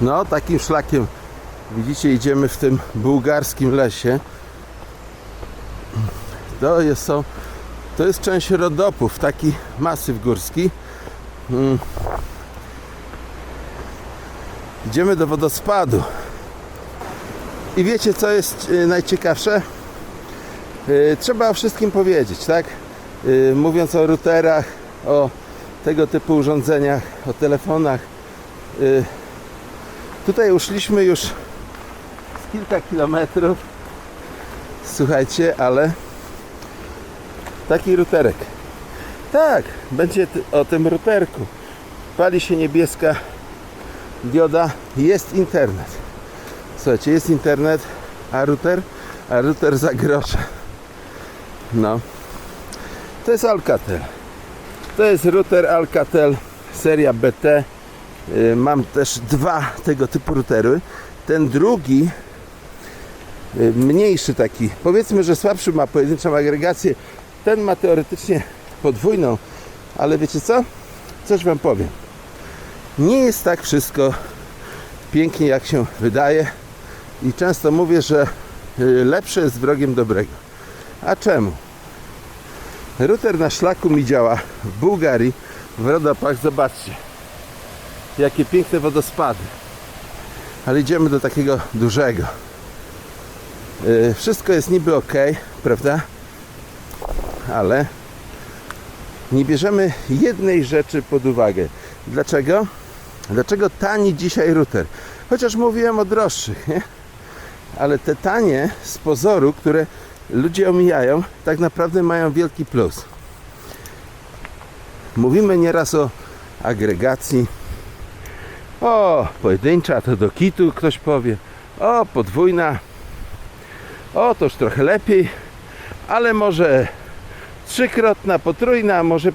No, takim szlakiem, widzicie, idziemy w tym bułgarskim lesie. To jest, to jest część rodopów, taki masyw górski. Mm. Idziemy do wodospadu. I wiecie, co jest y, najciekawsze? Y, Trzeba o wszystkim powiedzieć, tak? Y, Mówiąc o routerach, o tego typu urządzeniach, o telefonach. Tutaj uszliśmy już z kilka kilometrów. Słuchajcie, ale taki routerek. Tak, będzie o tym routerku. Pali się niebieska dioda, jest internet. Słuchajcie, jest internet, a router, a router za grosze. No. To jest Alcatel. To jest router Alcatel seria BT. Y, Mam też dwa tego typu routery. Ten drugi, y, mniejszy taki, powiedzmy, że słabszy ma pojedynczą agregację. Ten ma teoretycznie podwójną, ale wiecie co? Coś Wam powiem. Nie jest tak wszystko pięknie, jak się wydaje. I często mówię, że y, lepsze jest wrogiem dobrego. A czemu? Router na szlaku mi działa w Bułgarii, w Rodopach. Zobaczcie, jakie piękne wodospady. Ale idziemy do takiego dużego. Yy, Wszystko jest niby ok, prawda? Ale nie bierzemy jednej rzeczy pod uwagę. Dlaczego? Dlaczego tani dzisiaj router? Chociaż mówiłem o droższych, nie? Ale te tanie z pozoru, które ludzie omijają, tak naprawdę mają wielki plus. Mówimy nieraz o agregacji. O, pojedyncza to do kitu ktoś powie. O, podwójna. O, to już trochę lepiej. Ale może trzykrotna, potrójna, może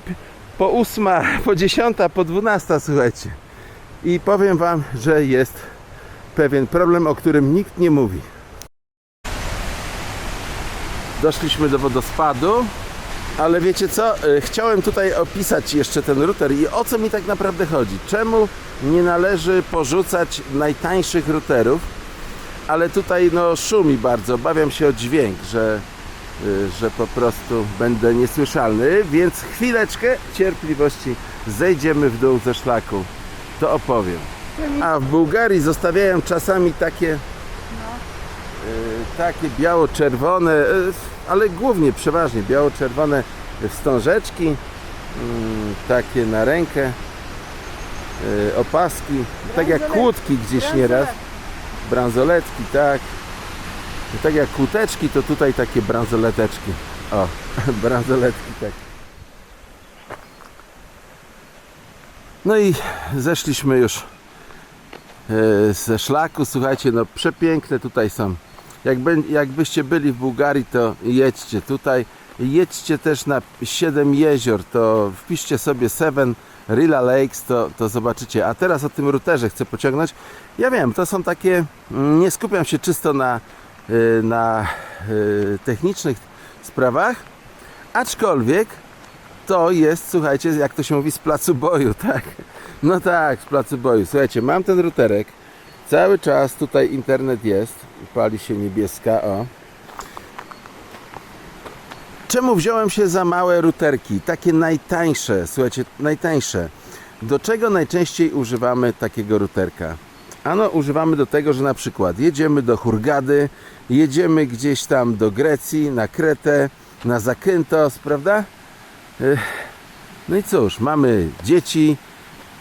po ósma, po dziesiąta, po dwunasta, słuchajcie. I powiem Wam, że jest pewien problem, o którym nikt nie mówi. Doszliśmy do wodospadu, ale wiecie co? Y, Chciałem tutaj opisać jeszcze ten router i o co mi tak naprawdę chodzi. Czemu nie należy porzucać najtańszych routerów, ale tutaj no szumi bardzo, obawiam się o dźwięk, że, y, że po prostu będę niesłyszalny, więc chwileczkę cierpliwości, zejdziemy w dół ze szlaku, to opowiem. A w Bułgarii zostawiają czasami takie takie biało-czerwone, y, ale głównie przeważnie biało-czerwone wstążeczki, mm, takie na rękę, y, opaski, tak jak kłódki gdzieś nieraz, bransoletki, tak. Tak jak kłóteczki, to tutaj takie bransoleteczki. O, bransoletki, tak. No i zeszliśmy już e, ze szlaku. Słuchajcie, no przepiękne tutaj są. Jakby, jakbyście byli w Bułgarii, to jedźcie tutaj. Jedźcie też na Siedem Jezior, to wpiszcie sobie Seven Rila Lakes, to, to zobaczycie. A teraz o tym routerze chcę pociągnąć. Ja wiem, to są takie, mm, nie skupiam się czysto na, y, na y, technicznych sprawach, aczkolwiek to jest, słuchajcie, jak to się mówi, z placu boju, tak? No tak, z placu boju. Słuchajcie, mam ten routerek, cały czas tutaj internet jest, pali się niebieska, o. Czemu wziąłem się za małe routerki? Takie najtańsze, słuchajcie, najtańsze. Do czego najczęściej używamy takiego routerka? Ano, używamy do tego, że na przykład jedziemy do Hurgady, jedziemy gdzieś tam do Grecji, na Kretę, na Zakynthos, prawda? No i cóż, mamy dzieci,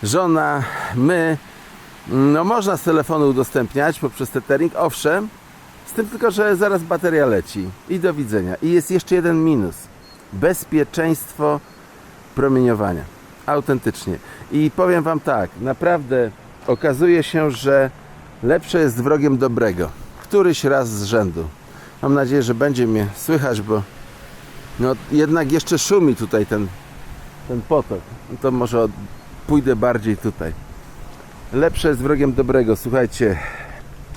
żona, my. No można z telefonu udostępniać poprzez tethering, owszem, z tym tylko, że zaraz bateria leci i do widzenia. I jest jeszcze jeden minus. Bezpieczeństwo promieniowania. Autentycznie. I powiem Wam tak, naprawdę okazuje się, że lepsze jest wrogiem dobrego. Któryś raz z rzędu. Mam nadzieję, że będzie mnie słychać, bo no jednak jeszcze szumi tutaj ten, ten potok. No to może od, pójdę bardziej tutaj. Lepsze jest wrogiem dobrego. Słuchajcie,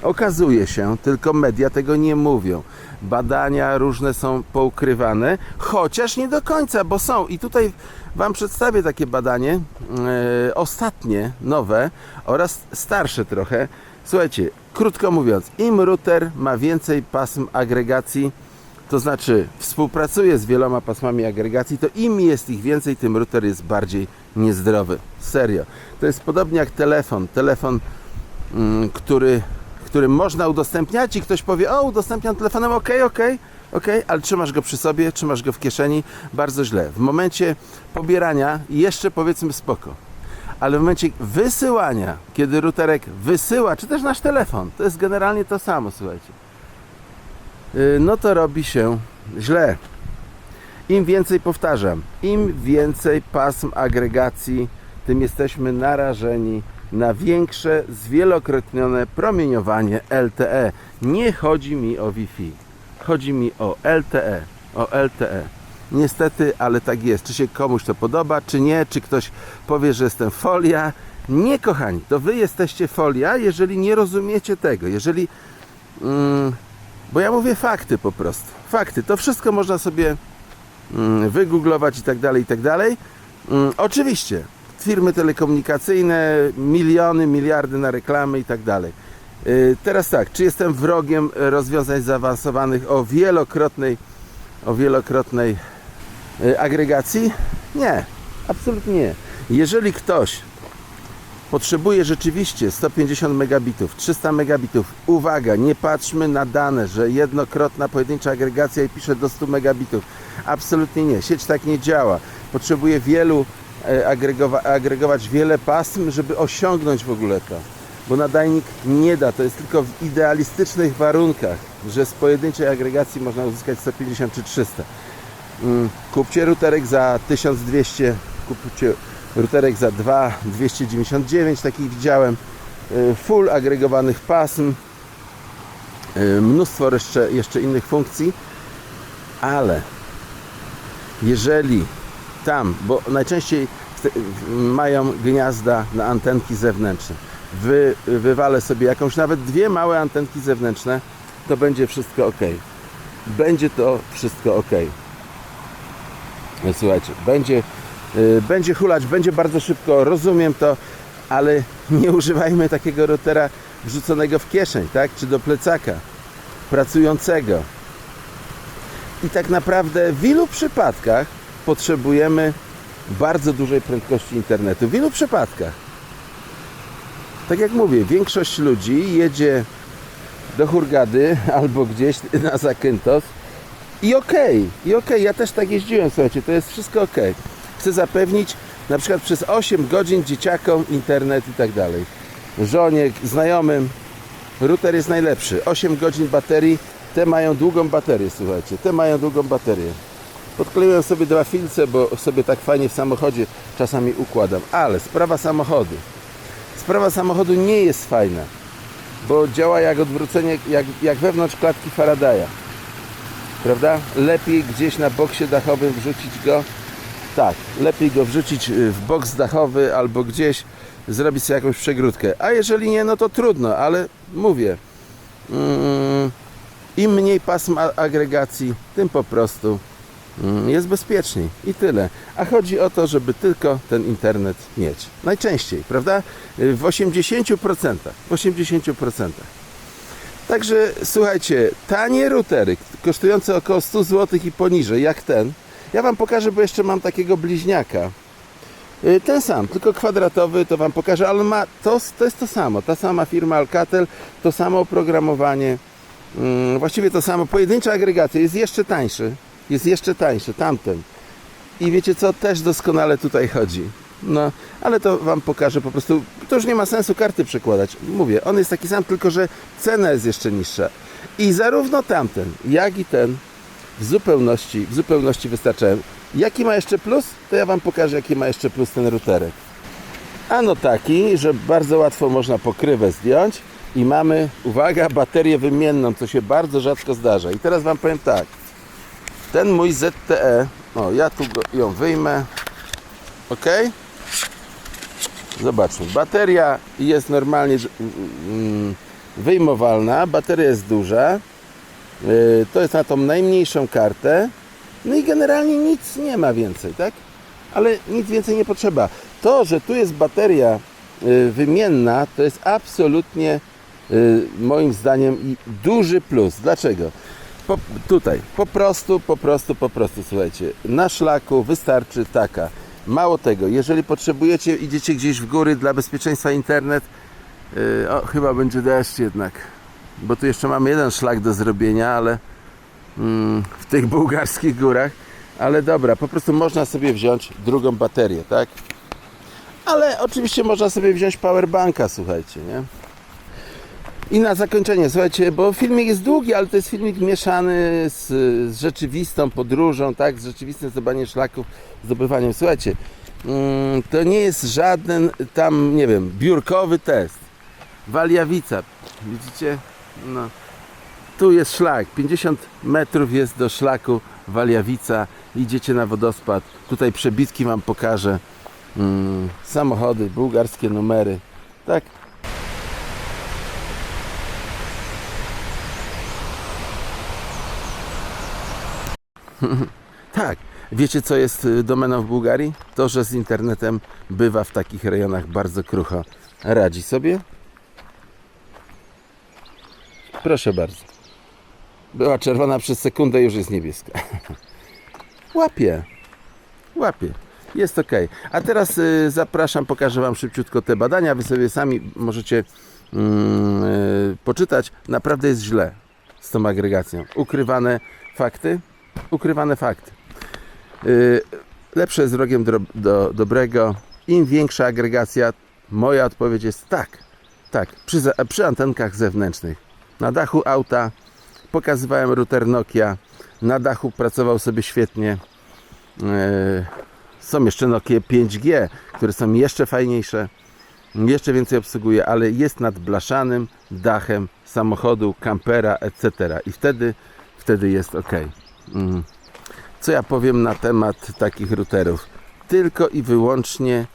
Okazuje się, tylko media tego nie mówią. Badania różne są poukrywane, chociaż nie do końca, bo są. I tutaj Wam przedstawię takie badanie, e, ostatnie, nowe oraz starsze trochę. Słuchajcie, krótko mówiąc, im router ma więcej pasm agregacji, to znaczy współpracuje z wieloma pasmami agregacji, to im jest ich więcej, tym router jest bardziej niezdrowy. Serio. To jest podobnie jak telefon. Telefon, mm, który, który można udostępniać i ktoś powie, o udostępniam telefonem, okej, okej, okej, ale trzymasz go przy sobie, trzymasz go w kieszeni, bardzo źle. W momencie pobierania jeszcze powiedzmy spoko. Ale w momencie wysyłania, kiedy routerek wysyła, czy też nasz telefon, to jest generalnie to samo, słuchajcie no to robi się źle. Im więcej, powtarzam, im więcej pasm agregacji, tym jesteśmy narażeni na większe, zwielokrotnione promieniowanie LTE. Nie chodzi mi o Wi-Fi, chodzi mi o LTE, o LTE. Niestety, ale tak jest. Czy się komuś to podoba, czy nie, czy ktoś powie, że jestem folia. Nie, kochani, to wy jesteście folia, jeżeli nie rozumiecie tego, jeżeli mm, bo ja mówię fakty po prostu. Fakty. To wszystko można sobie mm, wygooglować i tak dalej, i tak dalej. Mm, Oczywiście, firmy telekomunikacyjne, miliony, miliardy na reklamy i tak dalej. Y, Teraz tak, czy jestem wrogiem rozwiązań zaawansowanych o wielokrotnej, o wielokrotnej y, agregacji? Nie, absolutnie nie. Jeżeli ktoś potrzebuje rzeczywiście 150 megabitów, 300 megabitów. Uwaga, nie patrzmy na dane, że jednokrotna pojedyncza agregacja i pisze do 100 megabitów. Absolutnie nie. Sieć tak nie działa. Potrzebuje wielu e, agregowa- agregować wiele pasm, żeby osiągnąć w ogóle to. Bo nadajnik nie da, to jest tylko w idealistycznych warunkach, że z pojedynczej agregacji można uzyskać 150 czy 300. Mm, Kupcie routerek za 1200, kupcie routerek za 2, 299, takich widziałem. Y, Full agregowanych pasm, y, mnóstwo jeszcze, jeszcze innych funkcji, ale jeżeli tam, bo najczęściej mają gniazda na antenki zewnętrzne, wy, wywalę sobie jakąś, nawet dwie małe antenki zewnętrzne, to będzie wszystko ok. Będzie to wszystko ok. Słuchajcie, będzie, będzie hulać, będzie bardzo szybko, rozumiem to, ale nie używajmy takiego routera wrzuconego w kieszeń, tak? Czy do plecaka, pracującego. I tak naprawdę w wielu przypadkach potrzebujemy bardzo dużej prędkości internetu. W wielu przypadkach. Tak jak mówię, większość ludzi jedzie do Hurgady albo gdzieś na Zakynthos i okej, i okej, ja też tak jeździłem, słuchajcie, to jest wszystko okej. Chcę zapewnić na przykład przez 8 godzin dzieciakom internet i tak dalej. Żonie, znajomym, router jest najlepszy. 8 godzin baterii, te mają długą baterię, słuchajcie, te mają długą baterię. Podkleiłem sobie dwa filce, bo sobie tak fajnie w samochodzie czasami układam. Ale sprawa samochodu. Sprawa samochodu nie jest fajna, bo działa jak odwrócenie, jak, jak wewnątrz klatki Faradaya prawda? Lepiej gdzieś na boksie dachowym wrzucić go. Tak, lepiej go wrzucić y, w boks dachowy albo gdzieś zrobić sobie jakąś przegródkę. A jeżeli nie, no to trudno, ale mówię. Mm, Im mniej pasm agregacji, tym po prostu mm, jest bezpieczniej i tyle. A chodzi o to, żeby tylko ten internet mieć. Najczęściej, prawda? Y, W 80%. W 80%. Także słuchajcie, tanie routery kosztujące około 100 zł i poniżej, jak ten. Ja Wam pokażę, bo jeszcze mam takiego bliźniaka. Y, Ten sam, tylko kwadratowy, to Wam pokażę, ale ma, to, to jest to samo. Ta sama firma Alcatel, to samo oprogramowanie. Mm, Właściwie to samo. Pojedyncza agregacja jest jeszcze tańszy. Jest jeszcze tańszy, tamten. I wiecie co, też doskonale tutaj chodzi. No, ale to Wam pokażę po prostu. To już nie ma sensu karty przekładać. Mówię, on jest taki sam, tylko że cena jest jeszcze niższa. I zarówno tamten, jak i ten w zupełności, w zupełności wystarczają. Jaki ma jeszcze plus? To ja Wam pokażę, jaki ma jeszcze plus ten routerek. Ano taki, że bardzo łatwo można pokrywę zdjąć i mamy, uwaga, baterię wymienną, co się bardzo rzadko zdarza. I teraz Wam powiem tak. Ten mój ZTE, o ja tu go, ją wyjmę, ok? Zobaczmy, bateria jest normalnie, że- mm, wyjmowalna, bateria jest duża, to jest na tą najmniejszą kartę, no i generalnie nic nie ma więcej, tak? Ale nic więcej nie potrzeba. To, że tu jest bateria yy, wymienna, to jest absolutnie yy, moim zdaniem i duży plus. Dlaczego? Po, tutaj, po prostu, po prostu, po prostu, słuchajcie, na szlaku wystarczy taka. Mało tego, jeżeli potrzebujecie, idziecie gdzieś w góry dla bezpieczeństwa internet, o, chyba będzie deszcz jednak, bo tu jeszcze mamy jeden szlak do zrobienia, ale mm, w tych bułgarskich górach, ale dobra, po prostu można sobie wziąć drugą baterię, tak? Ale oczywiście można sobie wziąć powerbanka, słuchajcie, nie? I na zakończenie, słuchajcie, bo filmik jest długi, ale to jest filmik mieszany z, z rzeczywistą podróżą, tak, z rzeczywistym zdobywaniem szlaków, zdobywaniem. Słuchajcie, mm, to nie jest żaden tam, nie wiem, biurkowy test. Waliawica, widzicie? No. Tu jest szlak, 50 metrów jest do szlaku Waliawica. Idziecie na wodospad. Tutaj przebitki Wam pokażę. Mm, samochody, bułgarskie numery. Tak, Tak. Wiecie, co jest y, domeną w Bułgarii? To, że z internetem bywa w takich rejonach bardzo krucho. Radzi sobie? Proszę bardzo. Była czerwona przez sekundę, już jest niebieska. Łapie. Łapie. Jest ok. A teraz y, zapraszam, pokażę Wam szybciutko te badania. Wy sobie sami możecie mm, y, poczytać. Naprawdę jest źle z tą agregacją. Ukrywane fakty. Ukrywane fakty. Y, lepsze jest rogiem do, do, dobrego. Im większa agregacja, moja odpowiedź jest tak. Tak, przy, przy antenkach zewnętrznych. Na dachu auta pokazywałem router Nokia. Na dachu pracował sobie świetnie. Y, Są jeszcze Nokia 5G, które są jeszcze fajniejsze. Jeszcze więcej obsługuje, ale jest nad blaszanym dachem samochodu, kampera, etc. I wtedy, wtedy jest ok. Mm. Co ja powiem na temat takich routerów? Tylko i wyłącznie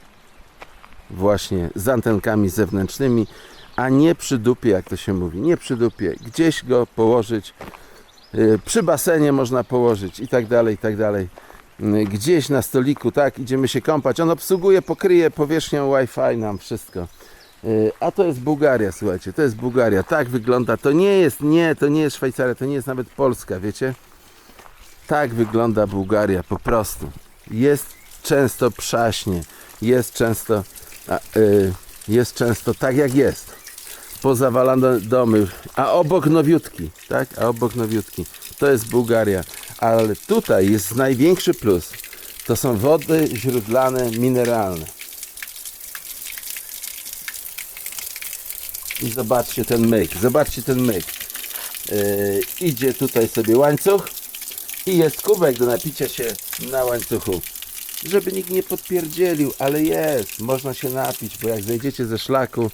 właśnie z antenkami zewnętrznymi, a nie przy dupie, jak to się mówi. Nie przy dupie. Gdzieś go położyć, yy, przy basenie można położyć i tak dalej, i tak dalej. Yy, Gdzieś na stoliku, tak, idziemy się kąpać. On obsługuje, pokryje powierzchnią Wi-Fi nam wszystko. Yy, A to jest Bułgaria, słuchajcie, to jest Bułgaria. Tak wygląda. To nie jest, nie, to nie jest Szwajcaria, to nie jest nawet Polska, wiecie? Tak wygląda Bułgaria, po prostu. Jest często przaśnie, jest często, a, y, jest często tak jak jest. Pozawalane domy, a obok nowiutki, tak? A obok nowiutki. To jest Bułgaria. Ale tutaj jest największy plus. To są wody źródlane, mineralne. I zobaczcie ten myk, zobaczcie ten myk. Yy, idzie tutaj sobie łańcuch i jest kubek do napicia się na łańcuchu. Żeby nikt nie podpierdzielił, ale jest, można się napić, bo jak zejdziecie ze szlaku,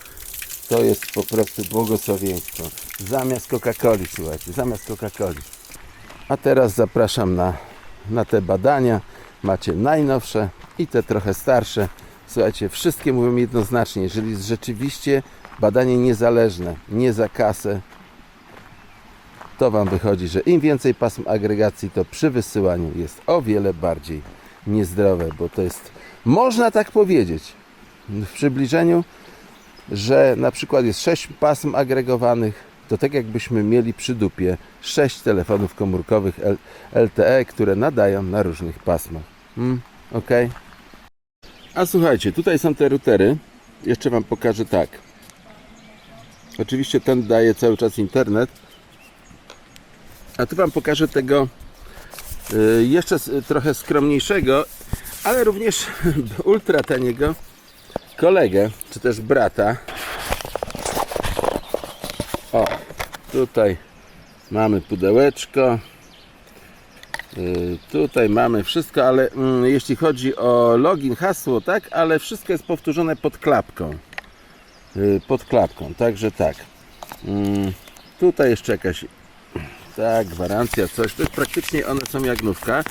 to jest po prostu błogosławieństwo. Zamiast Coca-Coli, słuchajcie, zamiast Coca-Coli. A teraz zapraszam na, na te badania. Macie najnowsze i te trochę starsze. Słuchajcie, wszystkie mówią jednoznacznie, jeżeli jest rzeczywiście badanie niezależne, nie za kasę, to Wam wychodzi, że im więcej pasm agregacji, to przy wysyłaniu jest o wiele bardziej niezdrowe, bo to jest, można tak powiedzieć, w przybliżeniu, że na przykład jest 6 pasm agregowanych, to tak jakbyśmy mieli przy dupie 6 telefonów komórkowych LTE, które nadają na różnych pasmach. Hmm, ok? A słuchajcie, tutaj są te routery. Jeszcze Wam pokażę tak. Oczywiście ten daje cały czas internet, a tu Wam pokażę tego y, jeszcze trochę skromniejszego, ale również ultra taniego kolegę, czy też brata. O, tutaj mamy pudełeczko. Y, Tutaj mamy wszystko, ale mm, jeśli chodzi o login, hasło, tak, ale wszystko jest powtórzone pod klapką. Y, Pod klapką, także tak. Mm, Tutaj jeszcze jakaś tak, gwarancja, coś. To jest praktycznie one są jak nówka.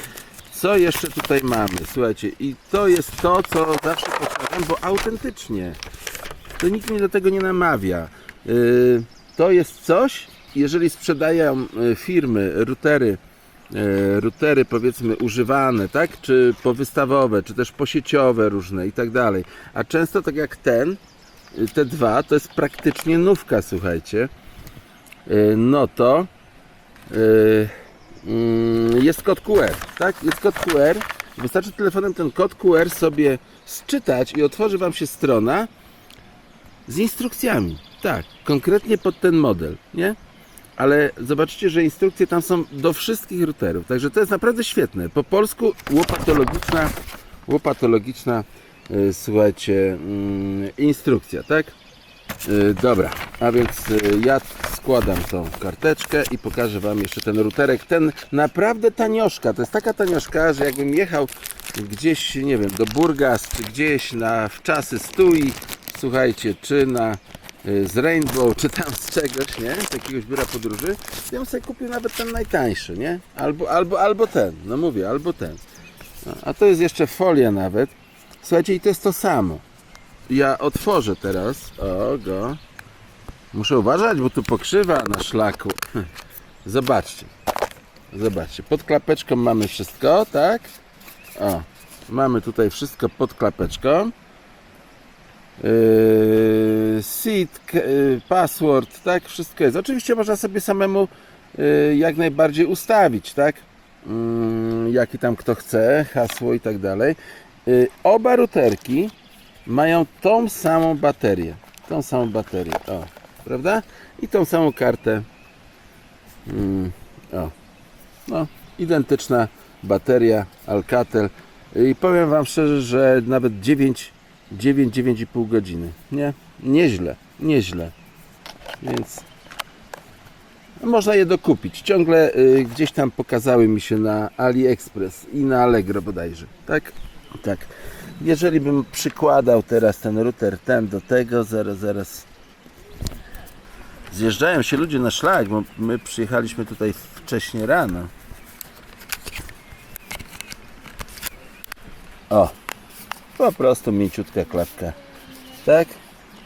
Co jeszcze tutaj mamy? Słuchajcie, i to jest to, co zawsze powtarzam, bo autentycznie. To nikt mnie do tego nie namawia. Yy, to jest coś, jeżeli sprzedają e, firmy routery, e, routery powiedzmy używane, tak, czy powystawowe, czy też posieciowe różne i tak dalej, a często tak jak ten, te dwa, to jest praktycznie nówka, słuchajcie, no to mm, jest kod QR, tak, jest kod QR, wystarczy telefonem ten kod QR sobie sczytać i otworzy Wam się strona, z instrukcjami. Tak, konkretnie pod ten model, nie? Ale zobaczcie, że instrukcje tam są do wszystkich routerów. Także to jest naprawdę świetne. Po polsku łopatologiczna, łopatologiczna e, słuchajcie, mm, instrukcja, tak? E, Dobra, a więc e, ja składam tą karteczkę i pokażę Wam jeszcze ten routerek. Ten naprawdę tanioszka. To jest taka tanioszka, że jakbym jechał gdzieś, nie wiem, do Burgas, czy gdzieś na wczasy stój, słuchajcie, czy na y, z Rainbow, czy tam z czegoś, nie? Z jakiegoś biura podróży, ja bym sobie kupił nawet ten najtańszy, nie? Albo, albo, albo ten, no mówię, albo ten. No, a to jest jeszcze folia nawet. Słuchajcie, i to jest to samo. Ja otworzę teraz. O, go. Muszę uważać, bo tu pokrzywa na szlaku. Zobaczcie. Zobaczcie. Pod klapeczką mamy wszystko, tak? O. Mamy tutaj wszystko pod klapeczką. Yy, seed, yy, password, tak? Wszystko jest. Oczywiście można sobie samemu yy, jak najbardziej ustawić, tak? Yy, jaki tam kto chce, hasło i tak dalej. Yy, Oba routerki mają tą samą baterię. Tą samą baterię. O, prawda? I tą samą kartę. Mm, o. No, identyczna bateria Alcatel. I powiem Wam szczerze, że nawet 9, 9, 9,5 godziny. Nie? Nieźle, nieźle. Więc można je dokupić. Ciągle y, gdzieś tam pokazały mi się na AliExpress i na Allegro bodajże. Tak? Tak. Jeżeli bym przykładał teraz ten router ten do tego, zaraz, zaraz. Zjeżdżają się ludzie na szlak, bo my przyjechaliśmy tutaj wcześnie rano. O, po prostu mięciutka klatka. Tak?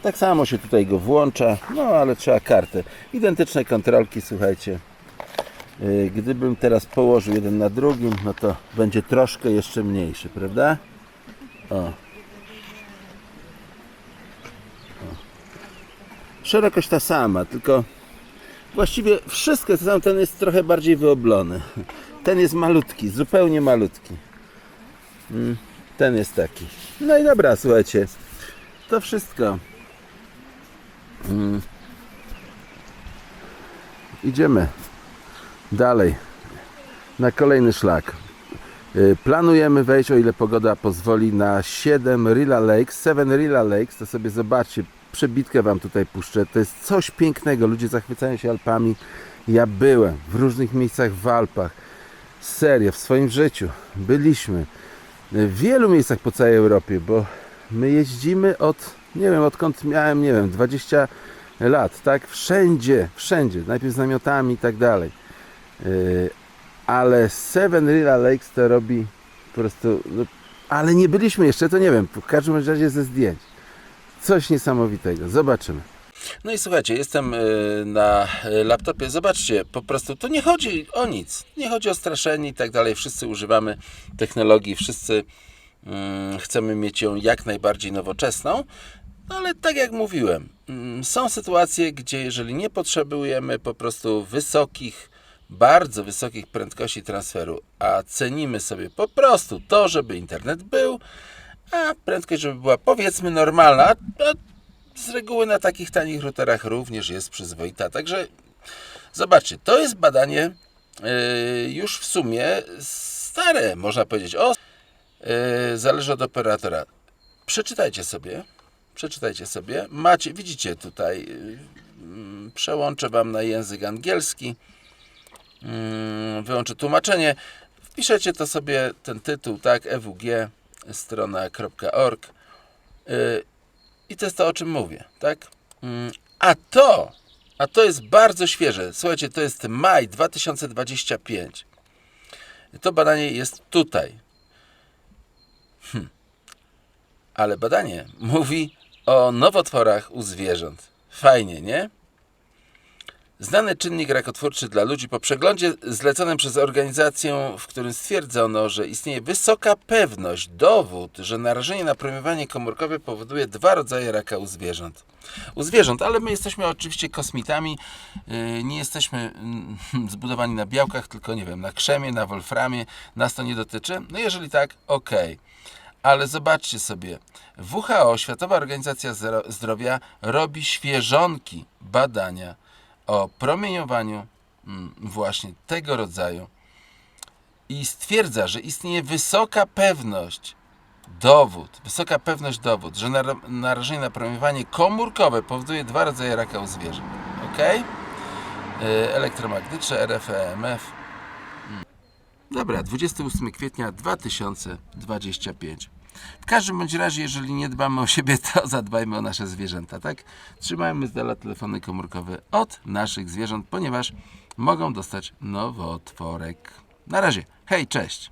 Tak samo się tutaj go włącza, no ale trzeba kartę. Identyczne kontrolki, słuchajcie. Yy, Gdybym teraz położył jeden na drugim, no to będzie troszkę jeszcze mniejszy, prawda? O. Szerokość ta sama, tylko właściwie wszystko to samo. Ten jest trochę bardziej wyoblony. Ten jest malutki, zupełnie malutki. Mm, Ten jest taki. No i dobra, słuchajcie. To wszystko. Mm. Idziemy dalej na kolejny szlak. Y, Planujemy wejść, o ile pogoda pozwoli, na 7 Rila Lakes. 7 Rila Lakes, to sobie zobaczcie, przebitkę Wam tutaj puszczę. To jest coś pięknego. Ludzie zachwycają się Alpami. Ja byłem w różnych miejscach w Alpach. Serio, w swoim życiu byliśmy w wielu miejscach po całej Europie, bo my jeździmy od, nie wiem, odkąd miałem, nie wiem, 20 lat, tak? Wszędzie, wszędzie, najpierw z namiotami i tak dalej. Ale Seven Rila Lakes to robi po prostu, no, ale nie byliśmy jeszcze, to nie wiem, w każdym razie ze zdjęć. Coś niesamowitego, zobaczymy. No i słuchajcie, jestem y, na y, laptopie. Zobaczcie, po prostu to nie chodzi o nic. Nie chodzi o straszenie i tak dalej. Wszyscy używamy technologii, wszyscy mm, chcemy mieć ją jak najbardziej nowoczesną. No ale tak jak mówiłem, mm, są sytuacje, gdzie jeżeli nie potrzebujemy po prostu wysokich, bardzo wysokich prędkości transferu, a cenimy sobie po prostu to, żeby internet był, a prędkość, żeby była powiedzmy normalna, a z reguły na takich tanich routerach również jest przyzwoita. Także zobaczcie, to jest badanie yy, już w sumie stare, można powiedzieć. O, yy, zależy od operatora. Przeczytajcie sobie. Przeczytajcie sobie. Macie, widzicie tutaj, mm, przełączę Wam na język angielski. Yy, wyłączę tłumaczenie. Wpiszecie to sobie, ten tytuł, tak, EWG, strona.org. Yy, i to jest to, o czym mówię, tak? Mm, A to, a to jest bardzo świeże. Słuchajcie, to jest maj 2025. To badanie jest tutaj. Hm. Ale badanie mówi o nowotworach u zwierząt. Fajnie, nie? Znany czynnik rakotwórczy dla ludzi po przeglądzie zleconym przez organizację, w którym stwierdzono, że istnieje wysoka pewność, dowód, że narażenie na promieniowanie komórkowe powoduje dwa rodzaje raka u zwierząt. U zwierząt, ale my jesteśmy oczywiście kosmitami, yy, nie jesteśmy mm, zbudowani na białkach, tylko nie wiem, na krzemie, na wolframie, nas to nie dotyczy. No jeżeli tak, okej. Ale zobaczcie sobie, WHO, Światowa Organizacja Zdro- Zdrowia, robi świeżonki badania o promieniowaniu mm, właśnie tego rodzaju i stwierdza, że istnieje wysoka pewność, dowód, wysoka pewność dowód, że nar- narażenie na promieniowanie komórkowe powoduje dwa rodzaje raka u zwierząt. Ok? Elektromagnetyczne, RFEMF. Mm. Dobra, 28 kwietnia 2025. W każdym bądź razie, jeżeli nie dbamy o siebie, to zadbajmy o nasze zwierzęta, tak? Trzymajmy z dala telefony komórkowe od naszych zwierząt, ponieważ mogą dostać nowotworek. Na razie. Hej, cześć!